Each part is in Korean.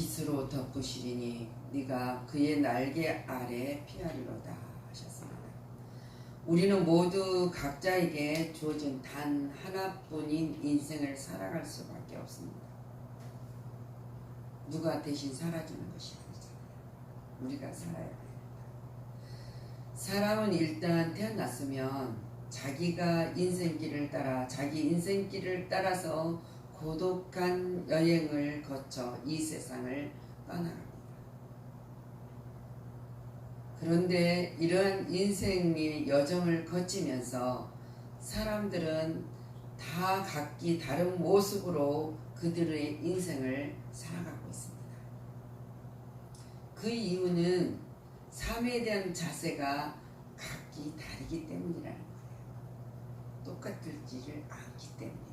깃으로 덮으시리니 네가 그의 날개 아래 피하리로다 하셨습니다. 우리는 모두 각자에게 주어진 단 하나뿐인 인생을 살아갈 수밖에 없습니다. 누가 대신 살아주는 것이 아니잖아요. 우리가 살아야 돼요. 사람은 일단 태어났으면 자기가 인생길을 따라 자기 인생길을 따라서 고독한 여행을 거쳐 이 세상을 떠나갑니다. 그런데 이러한 인생의 여정을 거치면서 사람들은 다 각기 다른 모습으로 그들의 인생을 살아가고 있습니다. 그 이유는 삶에 대한 자세가 각기 다르기 때문이라는 거예요. 똑같을지를 않기 때문이다.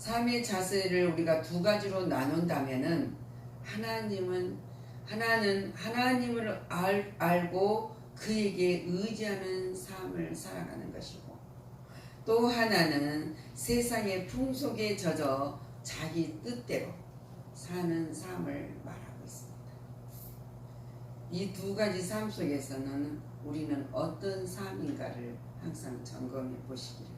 삶의 자세를 우리가 두 가지로 나눈다면은 하나님은 하나는 하나님을 알, 알고 그에게 의지하는 삶을 살아가는 것이고 또 하나는 세상의 풍속에 젖어 자기 뜻대로 사는 삶을 말하고 있습니다. 이 두 가지 삶 속에서는 우리는 어떤 삶인가를 항상 점검해 보시기를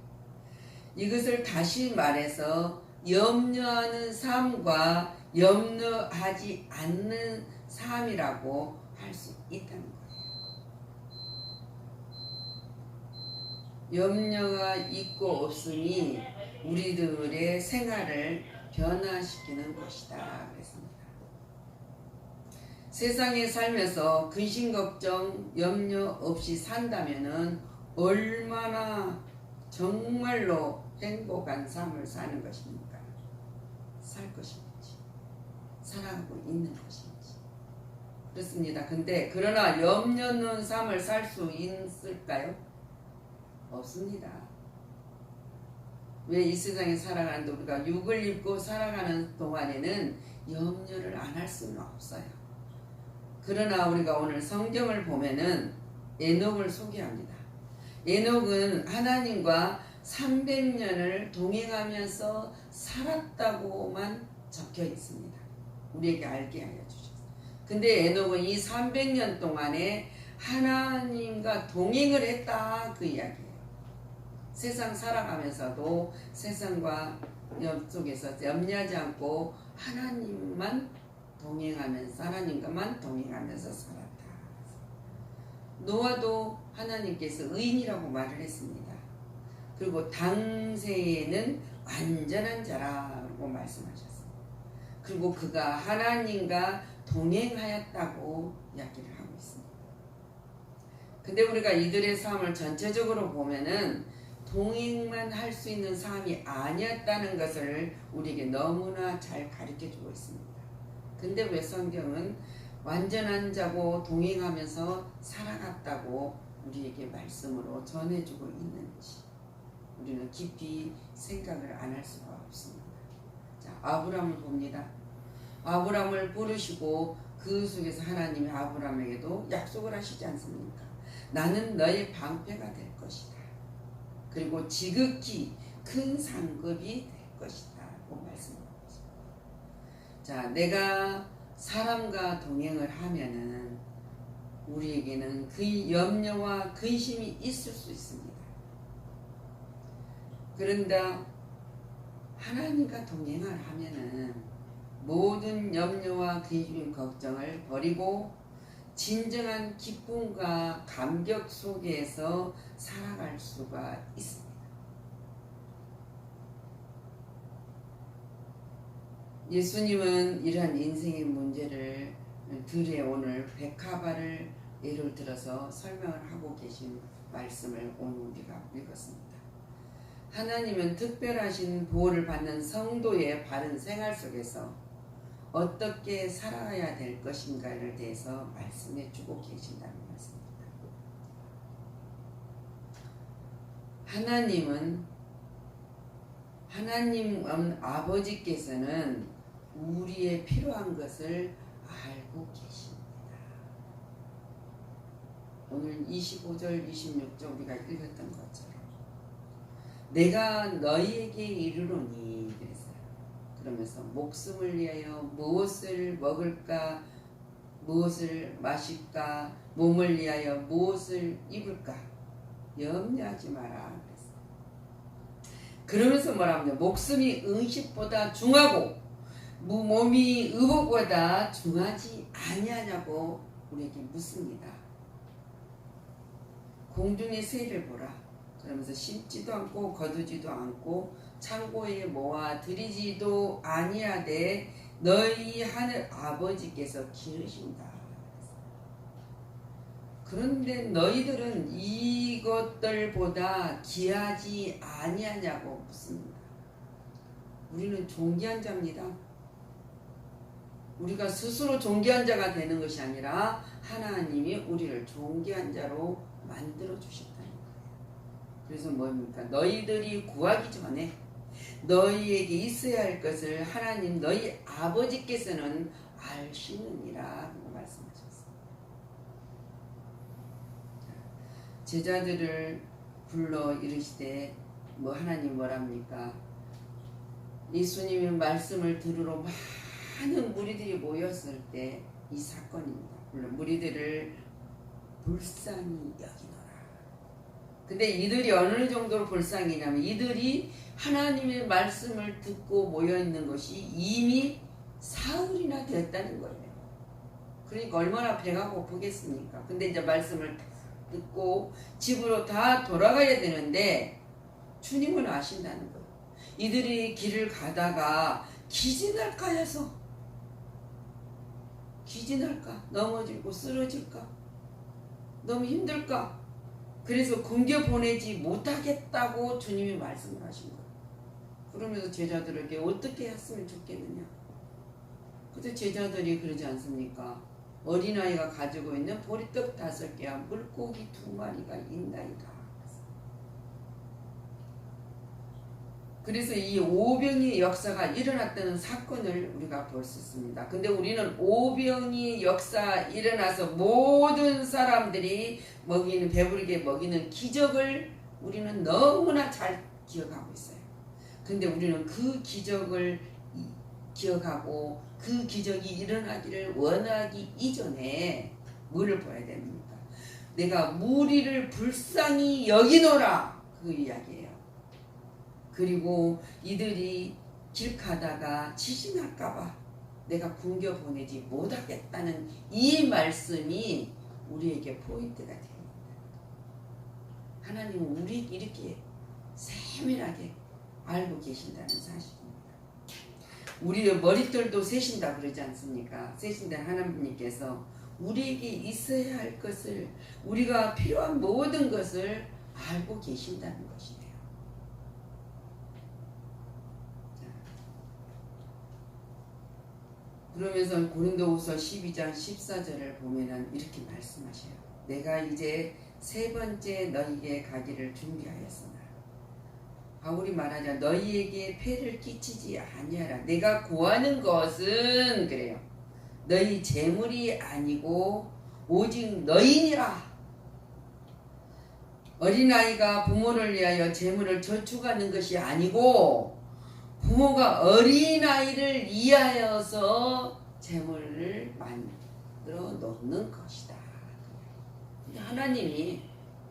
이것을 다시 말해서 염려하는 삶과 염려하지 않는 삶이라고 할 수 있다는 거예요. 염려가 있고 없음이 우리들의 생활을 변화시키는 것이다. 그랬습니다. 세상에 살면서 근심 걱정, 염려 없이 산다면은 얼마나 정말로 행복한 삶을 사는 것입니까? 살 것인지, 살아가고 있는 것인지. 그렇습니다. 근데 그러나 염려 없는 삶을 살 수 있을까요? 없습니다. 왜 이 세상에 살아가는데 우리가 육을 입고 살아가는 동안에는 염려를 안 할 수는 없어요. 그러나 우리가 오늘 성경을 보면은 에녹을 소개합니다. 에녹은 하나님과 300년을 동행하면서 살았다고만 적혀 있습니다. 우리에게 알게 하여 주셨어요. 근데 에녹은 이 300년 동안에 하나님과 동행을 했다 그 이야기예요. 세상 살아가면서도 세상과 옆 속에서 염려하지 않고 하나님만 동행하면서 하나님과만 동행하면서 살았다. 노아도 하나님께서 의인이라고 말을 했습니다. 그리고 당세에는 완전한 자라고 말씀하셨습니다. 그리고 그가 하나님과 동행하였다고 이야기를 하고 있습니다. 근데 우리가 이들의 삶을 전체적으로 보면은 동행만 할 수 있는 삶이 아니었다는 것을 우리에게 너무나 잘 가르쳐 주고 있습니다. 근데 왜 성경은 완전한 자고 동행하면서 살아갔다고 우리에게 말씀으로 전해주고 있는지 우리는 깊이 생각을 안 할 수가 없습니다. 자, 아브라함을 봅니다. 아브라함을 부르시고 그 속에서 하나님이 아브라함에게도 약속을 하시지 않습니까? 나는 너의 방패가 될 것이다. 그리고 지극히 큰 상급이 될 것이다. 고 말씀하고 있습니다. 자, 내가 사람과 동행을 하면은 우리에게는 그 염려와 근심이 있을 수 있습니다. 그런데 하나님과 동행을 하면은 모든 염려와 근심 걱정을 버리고 진정한 기쁨과 감격 속에서 살아갈 수가 있습니다. 예수님은 이러한 인생의 문제를 들에 오늘 백화바를 예를 들어서 설명을 하고 계신 말씀을 오늘 우리가 읽었습니다. 하나님은 특별하신 보호를 받는 성도의 바른 생활 속에서 어떻게 살아가야 될 것인가를 대해서 말씀해 주고 계신다는 말씀입니다. 하나님은 하나님 음, 아버지께서는 우리의 필요한 것을 알고 계십니다. 오늘 25절, 26절 우리가 읽었던 것처럼 내가 너희에게 이르노니 그랬어요. 그러면서 목숨을 위하여 무엇을 먹을까, 무엇을 마실까, 몸을 위하여 무엇을 입을까 염려하지 마라 그랬어요. 그러면서 뭐라면 목숨이 음식보다 중하고 무- 몸이 의복보다 중하지 아니하냐고 우리에게 묻습니다. 공중의 새를 보라. 그러면서 심지도 않고 거두지도 않고 창고에 모아 들이지도 아니하되 너희 하늘 아버지께서 기르신다. 그런데 너희들은 이것들보다 귀하지 아니하냐고 묻습니다. 우리는 존귀한 자입니다. 우리가 스스로 존귀한 자가 되는 것이 아니라 하나님이 우리를 존귀한 자로 만들어 거예요. 그래서 뭡니까? 너희들이 구하기 전에 너희에게 있어야 할 것을 하나님 너희 아버지께서는 알시느니라 말씀하셨어요. 제자들을 불러 이르시되 뭐 하나님 뭐랍니까? 예수님의 말씀을 들으러 많은 무리들이 모였을 때 이 사건입니다. 물론 무리들을 불쌍히 여기노라. 근데 이들이 어느 정도로 불쌍이냐면 이들이 하나님의 말씀을 듣고 모여 있는 것이 이미 사흘이나 되었다는 거예요. 그러니까 얼마나 배가 고프겠습니까? 근데 이제 말씀을 듣고 집으로 다 돌아가야 되는데 주님은 아신다는 거예요. 이들이 길을 가다가 기진할까 해서 기진할까 넘어질고 쓰러질까 너무 힘들까 그래서 굶겨 보내지 못하겠다고 주님이 말씀을 하신 거예요. 그러면서 제자들에게 어떻게 했으면 좋겠느냐. 근데 제자들이 그러지 않습니까? 어린아이가 가지고 있는 보리떡 다섯 개와 물고기 두 마리가 있나이다. 그래서 이 오병의 역사가 일어났다는 사건을 우리가 볼 수 있습니다. 근데 우리는 오병의 역사 일어나서 모든 사람들이 먹이는 배부르게 먹이는 기적을 우리는 너무나 잘 기억하고 있어요. 근데 우리는 그 기적을 이- 기억하고 그 기적이 일어나기를 원하기 이전에 뭐를 봐야 됩니까? 내가 무리를 불쌍히 여기노라 그 이야기예요. 그리고 이들이 길 가다가 지진할까봐 내가 굶겨 보내지 못하겠다는 이 말씀이 우리에게 포인트가 됩니다. 하나님은 우리 이렇게 세밀하게 알고 계신다는 사실입니다. 우리의 머리털도 세신다 그러지 않습니까? 세신다는 하나님께서 우리에게 있어야 할 것을 우리가 필요한 모든 것을 알고 계신다는 것이에요. 그러면서 고린도후서 12장 14절을 보면은 이렇게 말씀하셔요. 내가 이제 세 번째 너희에게 가기를 준비하였으나 바울이 말하자 너희에게 폐를 끼치지 아니하라. 내가 구하는 것은 그래요. 너희 재물이 아니고 오직 너희니라. 어린아이가 부모를 위하여 재물을 저축하는 것이 아니고 부모가 어린아이를 위하여서 재물을 만들어 놓는 것이다. 하나님이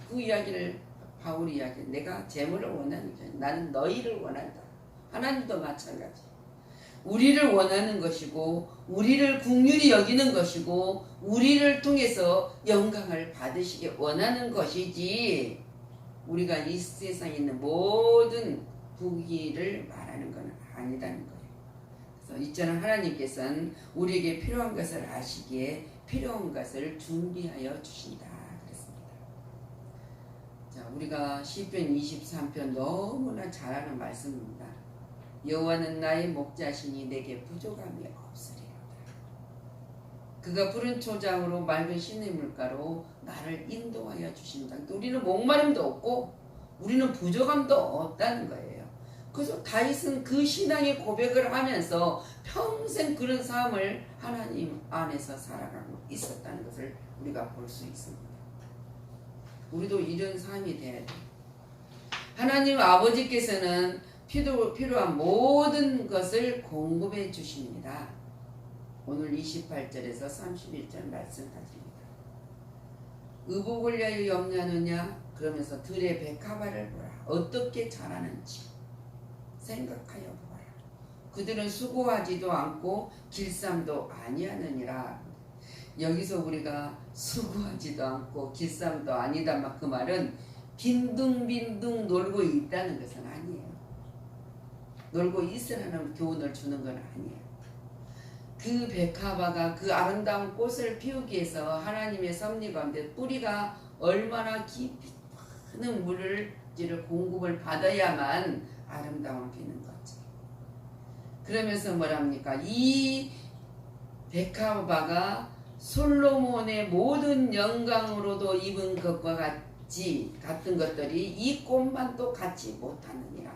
그 이야기를 바울 이야기 내가 재물을 원하는 게 나는 너희를 원한다. 하나님도 마찬가지. 우리를 원하는 것이고 우리를 국률이 여기는 것이고 우리를 통해서 영광을 받으시게 원하는 것이지 우리가 이 세상에 있는 모든 부귀를 말하는 건 아니다는 거예요. 그래서 이처럼 하나님께서는 우리에게 필요한 것을 아시기에 필요한 것을 준비하여 주신다 그랬습니다. 자, 우리가 시편 23편 너무나 잘하는 말씀입니다. 여호와는 나의 목자시니 내게 부족함이 없으리로다. 그가 푸른 초장으로 맑은 시냇 물가로 나를 인도하여 주신다. 우리는 목마름도 없고 우리는 부족함도 없다는 거예요. 그래서 다윗은 그 신앙의 고백을 하면서 평생 그런 삶을 하나님 안에서 살아가고 있었다는 것을 우리가 볼 수 있습니다. 우리도 이런 삶이 돼야 돼. 하나님 아버지께서는 필요, 필요한 모든 것을 공급해 주십니다. 오늘 28절에서 31절 말씀하십니다. 의복을 위하여 염려하느냐? 그러면서 들의 백화바를 보라. 어떻게 자라는지 생각하여 보아라. 그들은 수고하지도 않고 길쌈도 아니하느니라. 여기서 우리가 수고하지도 않고 길쌈도 아니다. 그 말은 빈둥빈둥 놀고 있다는 것은 아니에요. 놀고 있으라는 교훈을 주는 건 아니에요. 그 백화바가 그 아름다운 꽃을 피우기 위해서 하나님의 섭리 가운데 뿌리가 얼마나 깊이 많은 물을 공급을 받아야만 아름다움 피는 거지. 그러면서 뭐랍니까? 이 백화바가 솔로몬의 모든 영광으로도 입은 것과 같이 같은 것들이 이 꽃만 또 갖지 못하느니라.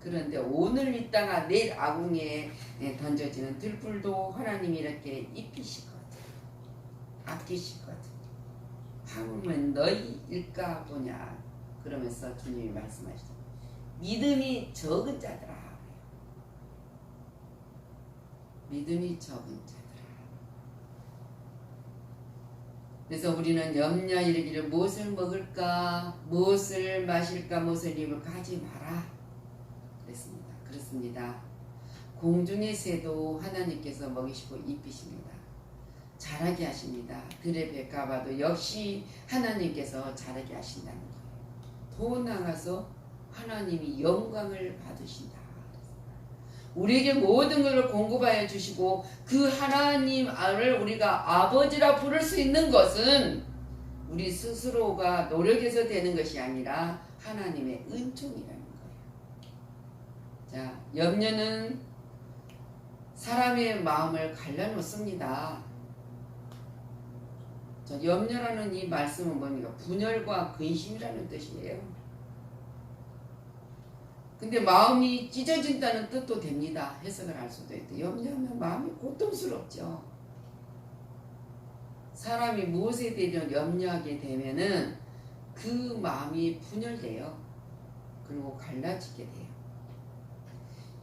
그런데 오늘 이 땅아 내일 아궁이에 던져지는 들풀도 하나님이 이렇게 입히시거든. 아끼시거든. 하물면 너희 일까 보냐. 그러면서 주님이 말씀하시죠. 믿음이 적은 자들아. 믿음이 적은 자들아. 그래서 우리는 염려 이르기를 무엇을 먹을까, 무엇을 마실까, 무엇을 입을까 하지 마라. 그랬습니다. 그렇습니다. 공중의 새도 하나님께서 먹이시고 입히십니다. 자라게 하십니다. 들의 백가봐도 역시 하나님께서 자라게 하신다는 거예요. 더 나아가서 하나님이 영광을 받으신다. 우리에게 모든 것을 공급하여 주시고 그 하나님을 우리가 아버지라 부를 수 있는 것은 우리 스스로가 노력해서 되는 것이 아니라 하나님의 은총이라는 거예요. 자, 염려는 사람의 마음을 갈라놓습니다. 자, 염려라는 이 말씀은 뭡니까? 분열과 근심이라는 뜻이에요. 근데 마음이 찢어진다는 뜻도 됩니다. 해석을 할 수도 있고 염려하면 마음이 고통스럽죠. 사람이 무엇에 대해 염려하게 되면은 그 마음이 분열돼요. 그리고 갈라지게 돼요.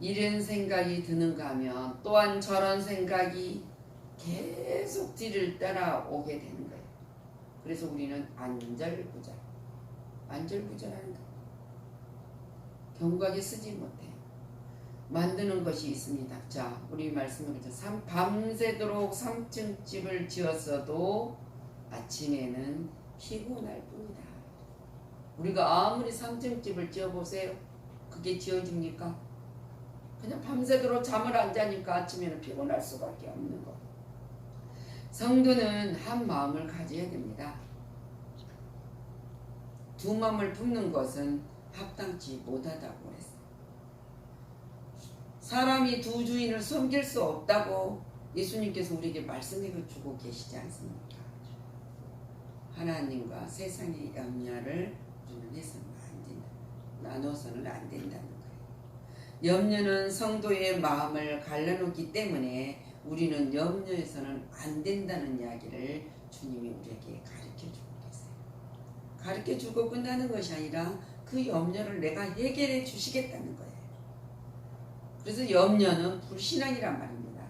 이런 생각이 드는가 하면 또한 저런 생각이 계속 뒤를 따라오게 되는 거예요. 그래서 우리는 안절부절, 안절부절하는 거예요. 경각에 쓰지 못해. 만드는 것이 있습니다. 자, 우리 말씀을 삼 밤새도록 3층 집을 지었어도 아침에는 피곤할 뿐이다. 우리가 아무리 3층 집을 지어보세요. 그게 지어집니까? 그냥 밤새도록 잠을 안 자니까 아침에는 피곤할 수밖에 없는 거. 성도는 한 마음을 가져야 됩니다. 두 마음을 품는 것은 합당치 못하다고 했어. 사람이 두 주인을 섬길 수 없다고 예수님께서 우리에게 말씀해 주고 계시지 않습니까? 하나님과 세상의 염려를 우리는 해서는 안 된다. 나눠서는 안 된다는 거예요. 염려는 성도의 마음을 갈라놓기 때문에 우리는 염려해서는 안 된다는 이야기를 주님이 우리에게 가르쳐 주고 계세요. 가르쳐 주고 끝나는 것이 아니라 그 염려를 내가 해결해 주시겠다는 거예요. 그래서 염려는 불신앙이란 말입니다.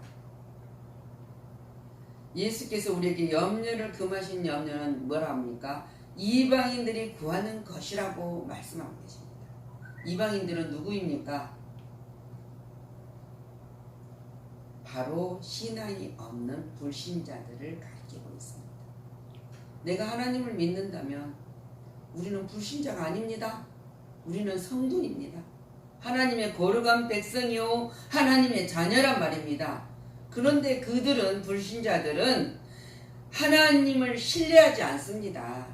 예수께서 우리에게 염려를 금하신 염려는 뭐라 합니까? 이방인들이 구하는 것이라고 말씀하고 계십니다. 이방인들은 누구입니까? 바로 신앙이 없는 불신자들을 가리키고 있습니다. 내가 하나님을 믿는다면 우리는 불신자가 아닙니다. 우리는 성도입니다. 하나님의 거룩한 백성이요 하나님의 자녀란 말입니다. 그런데 그들은 불신자들은 하나님을 신뢰하지 않습니다.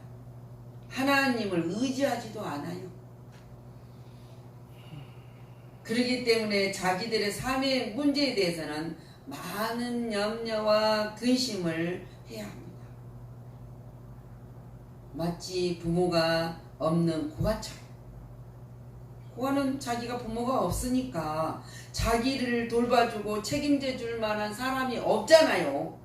하나님을 의지하지도 않아요. 그렇기 때문에 자기들의 삶의 문제에 대해서는 많은 염려와 근심을 해야 합니다. 마치 부모가 없는 고아처럼. 고아는 자기가 부모가 없으니까 자기를 돌봐주고 책임져 줄 만한 사람이 없잖아요.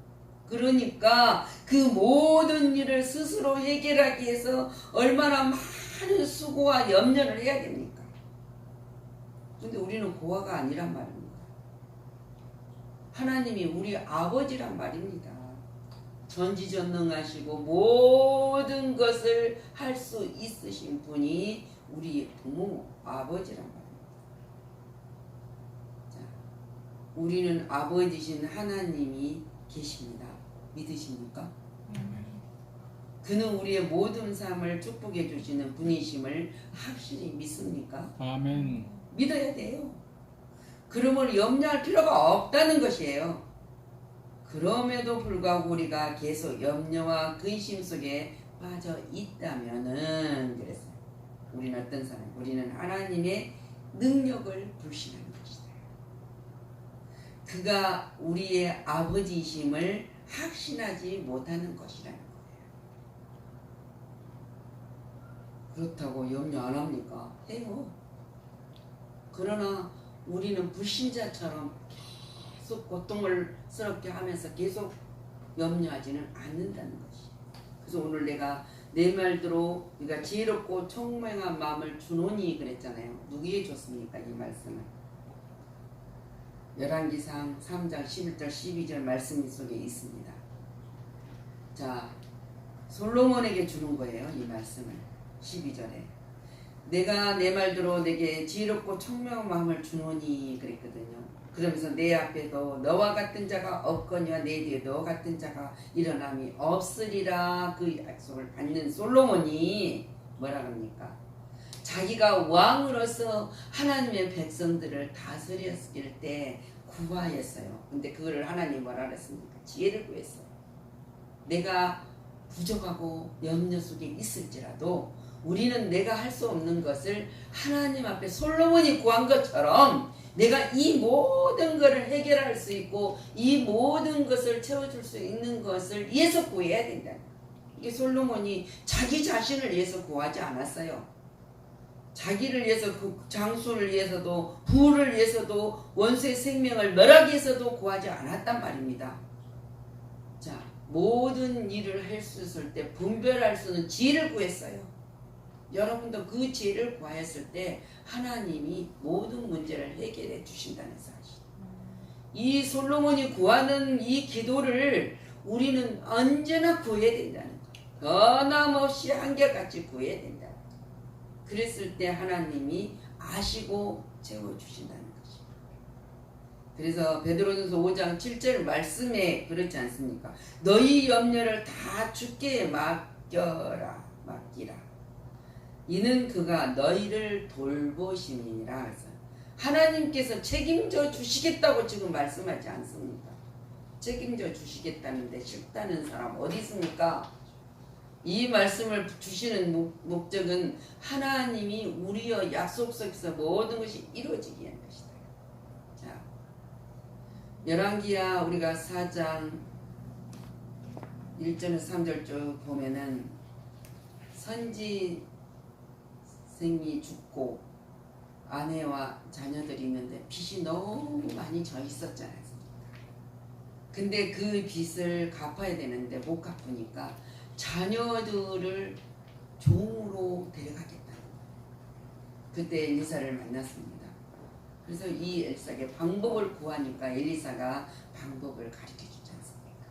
그러니까 그 모든 일을 스스로 해결하기 위해서 얼마나 많은 수고와 염려를 해야 됩니까? 근데 우리는 고아가 아니란 말입니다. 하나님이 우리 아버지란 말입니다. 전지전능하시고 모든 것을 할 수 있으신 분이 우리 부모, 아버지란 말입니다. 자, 우리는 아버지신 하나님이 계십니다. 믿으십니까? 그는 우리의 모든 삶을 축복해 주시는 분이심을 확실히 믿습니까? 아멘. 믿어야 돼요. 그러면 염려할 필요가 없다는 것이에요. 그럼에도 불구하고 우리가 계속 염려와 근심 속에 빠져 있다면은 그랬어요. 우리는 어떤 사람? 우리는 하나님의 능력을 불신하는 것이다. 그가 우리의 아버지심을 확신하지 못하는 것이라는 거예요. 그렇다고 염려 안 합니까? 해요. 그러나 우리는 불신자처럼 계속 고통을 스럽게 하면서 계속 염려하지는 않는다는 것이. 그래서 오늘 내가 내 말대로 우리가 지혜롭고 총명한 마음을 주노니 그랬잖아요. 누구에게 줬습니까? 이 말씀을. 열왕기상 3장 11절 12절 말씀 속에 있습니다. 자, 솔로몬에게 주는 거예요. 이 말씀을. 12절에. 내가 내 말대로 내게 지혜롭고 청명한 마음을 주노니 그랬거든요. 그러면서 내 앞에도 너와 같은 자가 없거니와 내 뒤에 너 같은 자가 일어남이 없으리라 그 약속을 받는 솔로몬이 뭐라 합니까? 자기가 왕으로서 하나님의 백성들을 다스렸을 때 구하였어요. 근데 그거를 하나님 뭐라 그랬습니까? 지혜를 구했어요. 내가 부족하고 염려 속에 있을지라도 우리는 내가 할 수 없는 것을 하나님 앞에 솔로몬이 구한 것처럼 내가 이 모든 것을 해결할 수 있고 이 모든 것을 채워줄 수 있는 것을 위해서 구해야 된다. 이게 솔로몬이 자기 자신을 위해서 구하지 않았어요. 자기를 위해서 그 장수를 위해서도 부를 위해서도 원수의 생명을 멸하기 위해서도 구하지 않았단 말입니다. 자 모든 일을 할 수 있을 때 분별할 수 있는 지혜를 구했어요. 여러분도 그 지혜를 구하였을 때 하나님이 모든 문제를 해결해 주신다는 사실. 이 솔로몬이 구하는 이 기도를 우리는 언제나 구해야 된다는 거예요. 변함없이 한결같이 구해야 된다. 그랬을 때 하나님이 아시고 채워주신다는 것입니다. 그래서 베드로전서 5장 7절 말씀에 그렇지 않습니까? 너희 염려를 다 주께 맡겨라 맡기라. 이는 그가 너희를 돌보심이니라 그래서 하나님께서 책임져 주시겠다고 지금 말씀하지 않습니까? 책임져 주시겠다는데 싫다는 사람 어디 있습니까? 이 말씀을 주시는 목, 목적은 하나님이 우리의 약속 속에서 모든 것이 이루어지기 위한 것이다. 자, 열왕기야 우리가 4장 1절에서 3절 쭉 보면은 선지 생이 죽고 아내와 자녀들이 있는데 빚이 너무 많이 져 있었잖아요. 근데 그 빚을 갚아야 되는데 못 갚으니까 자녀들을 종으로 데려가겠다는 거예요. 그때 엘리사를 만났습니다. 그래서 이 엘사에게 방법을 구하니까 엘리사가 방법을 가르쳐 주지 않습니까?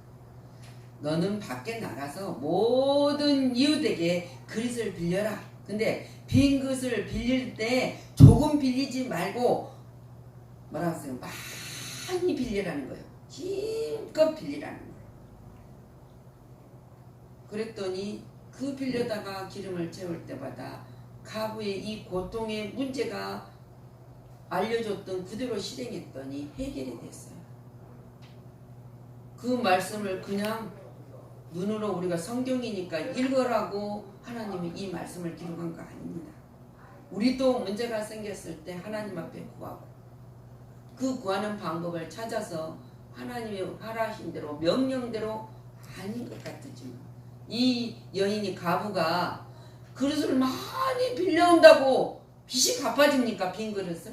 너는 밖에 나가서 모든 이웃에게 그릇을 빌려라. 근데 빈 그릇을 빌릴 때 조금 빌리지 말고 뭐라고 했어요? 많이 빌리라는 거예요. 힘껏 빌리라는 거예요. 그랬더니 그 빌려다가 기름을 채울 때마다 가부의 이 고통의 문제가 알려줬던 그대로 실행했더니 해결이 됐어요. 그 말씀을 그냥 눈으로 우리가 성경이니까 읽으라고 하나님이 이 말씀을 기록한 거 아닙니다. 우리도 문제가 생겼을 때 하나님 앞에 구하고 그 구하는 방법을 찾아서 하나님이 하라신 대로 명령대로 아닌 것 같지만 이 여인이 가부가 그릇을 많이 빌려온다고 빚이 갚아집니까 빈 그릇을?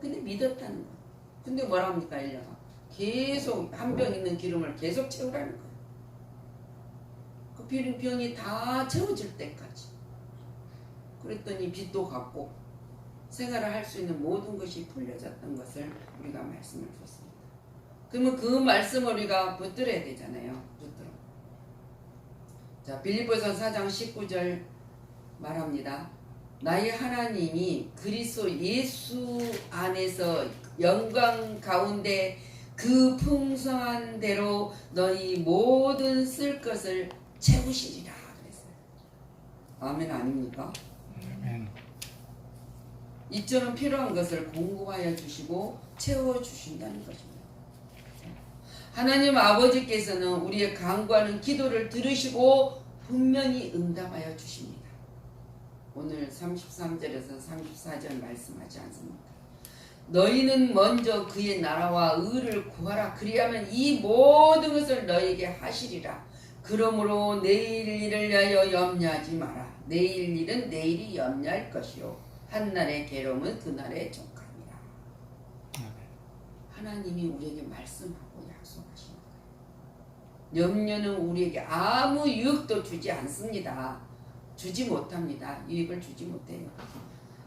근데 믿었다는 거. 근데 뭐라 합니까 엘리야가? 계속 한 병 있는 기름을 계속 채우라는 거 비린 병이 다 채워질 때까지. 그랬더니 빚도 갚고 생활을 할 수 있는 모든 것이 풀려졌던 것을 우리가 말씀을 줬습니다. 그러면 그 말씀을 우리가 붙들어야 되잖아요. 붙들어. 자, 빌립보서 4장 19절 말합니다. 나의 하나님이 그리스도 예수 안에서 영광 가운데 그 풍성한 대로 너희 모든 쓸 것을 채우시리라 그랬어요. 아멘 아닙니까? 아멘. 이처럼 필요한 것을 공급하여 주시고 채워 주신다는 것입니다. 하나님 아버지께서는 우리의 간구하는 기도를 들으시고 분명히 응답하여 주십니다. 오늘 33절에서 34절 말씀하지 않습니까? 너희는 먼저 그의 나라와 의를 구하라 그리하면 이 모든 것을 너희에게 하시리라. 그러므로 내일 일을 위하여 염려하지 마라. 내일 일은 내일이 염려할 것이요 한날의 괴로움은 그날의 족함이라. 하나님이 우리에게 말씀하고 약속하시는 거예요. 염려는 우리에게 아무 유익도 주지 않습니다. 주지 못합니다. 유익을 주지 못해요.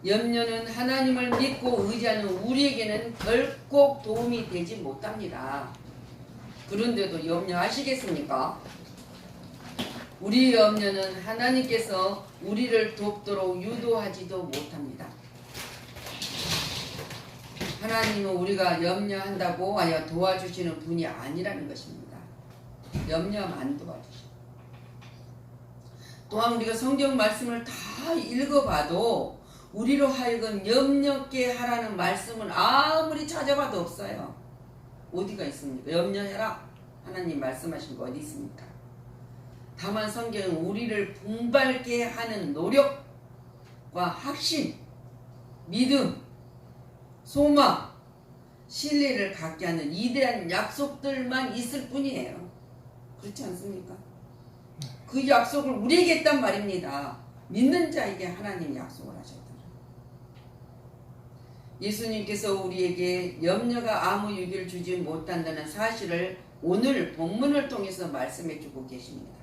염려는 하나님을 믿고 의지하는 우리에게는 결코 도움이 되지 못합니다. 그런데도 염려하시겠습니까? 우리 염려는 하나님께서 우리를 돕도록 유도하지도 못합니다. 하나님은 우리가 염려한다고 하여 도와주시는 분이 아니라는 것입니다. 안 도와주셔. 또한 우리가 성경 말씀을 다 읽어봐도 우리로 하여금 염려케 하라는 말씀은 아무리 찾아봐도 없어요. 어디가 있습니까? 염려해라. 하나님 말씀하신 거 어디 있습니까? 다만 성경은 우리를 분발케 하는 노력과 확신, 믿음, 소망, 신뢰를 갖게 하는 이대한 약속들만 있을 뿐이에요. 그렇지 않습니까? 그 약속을 우리에게 했단 말입니다. 믿는 자에게 하나님 약속을 하셨다. 예수님께서 우리에게 염려가 아무 유익을 주지 못한다는 사실을 오늘 본문을 통해서 말씀해 주고 계십니다.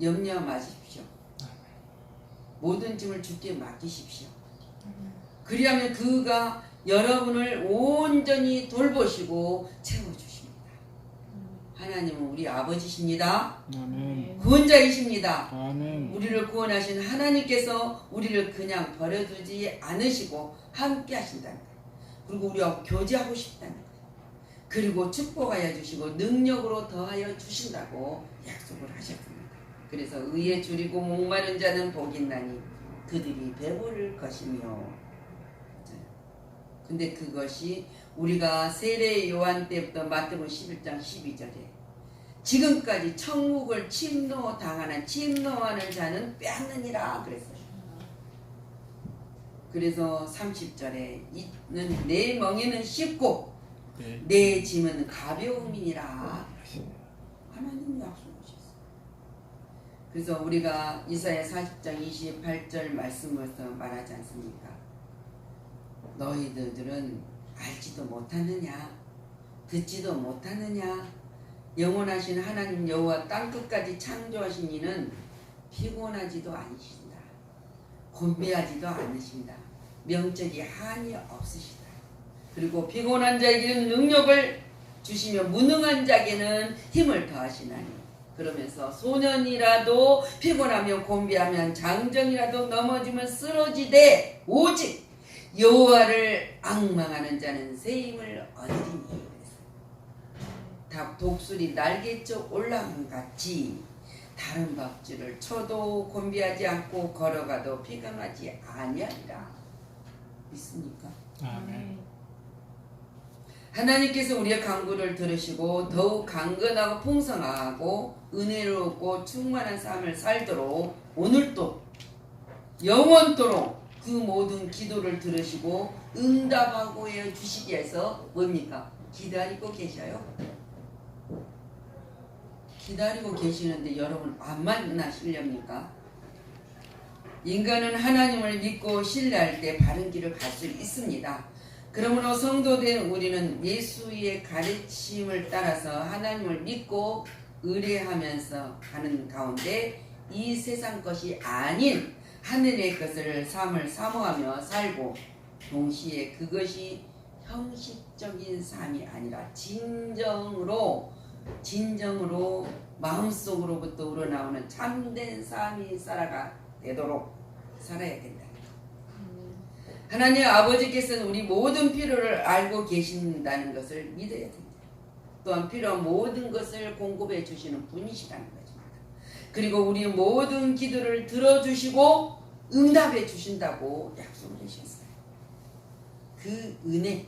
염려 마십시오. 모든 짐을 주께 맡기십시오. 그리하면 그가 여러분을 온전히 돌보시고 채워주십니다. 하나님은 우리 아버지십니다. 아멘. 구원자이십니다. 아멘. 우리를 구원하신 하나님께서 우리를 그냥 버려두지 않으시고 함께 하신다는 거예요. 그리고 우리와 교제하고 싶다는 거예요. 그리고 축복하여 주시고 능력으로 더하여 주신다고 약속을 하셨습니다. 그래서 의에 줄이고 목마른 자는 복이 있나니 그들이 배부를 것이며 근데 그것이 우리가 세례 요한 때부터 마태복음 11장 12절에 지금까지 천국을 침노 당하는 침노하는 자는 빼앗느니라 그랬어요. 그래서 30절에 이는 내 멍에는 쉽고 네. 내 짐은 가벼움이니라 하나님 약속. 그래서 우리가 이사야 40장 28절 말씀에서 말하지 않습니까? 너희들은 알지도 못하느냐? 듣지도 못하느냐? 영원하신 하나님 여호와 땅 끝까지 창조하신 이는 피곤하지도 않으신다. 곤비하지도 않으신다. 명적이 한이 없으시다. 그리고 피곤한 자에게는 능력을 주시며 무능한 자에게는 힘을 더하시나니 그러면서 소년이라도 피곤하며 곤비하면 장정이라도 넘어지면 쓰러지되 오직 여호와를 악망하는 자는 얻으리니 그랬어요. 닭 독수리 날개쪽 올라간 같이 다른 박쥐를 쳐도 곤비하지 않고 걸어가도 피곤하지 아니하리라 믿습니까? 아멘. 하나님께서 우리의 간구를 들으시고 더욱 강건하고 풍성하고 은혜롭고 충만한 삶을 살도록 오늘도 영원토록 그 모든 기도를 들으시고 응답하고 해 주시기 위해서 뭡니까? 기다리고 계셔요. 기다리고 계시는데 여러분 안 만나시렵니까? 인간은 하나님을 믿고 신뢰할 때 바른 길을 갈 수 있습니다. 그러므로 성도된 우리는 예수의 가르침을 따라서 하나님을 믿고 의뢰하면서 가는 가운데 이 세상 것이 아닌 하늘의 것을 삶을 사모하며 살고 동시에 그것이 형식적인 삶이 아니라 진정으로 진정으로 마음속으로부터 우러나오는 참된 삶이 살아가 되도록 살아야 된다. 하나님 아버지께서는 우리 모든 필요를 알고 계신다는 것을 믿어야 됩니다. 또한 필요한 모든 것을 공급해 주시는 분이시라는 것입니다. 그리고 우리 모든 기도를 들어주시고 응답해 주신다고 약속을 하셨어요. 그 은혜,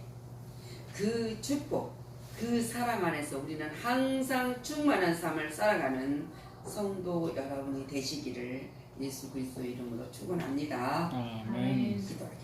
그 축복, 그 사랑 안에서 우리는 항상 충만한 삶을 살아가는 성도 여러분이 되시기를 예수 그리스도 이름으로 축원합니다. 아멘. 기도하겠습니다.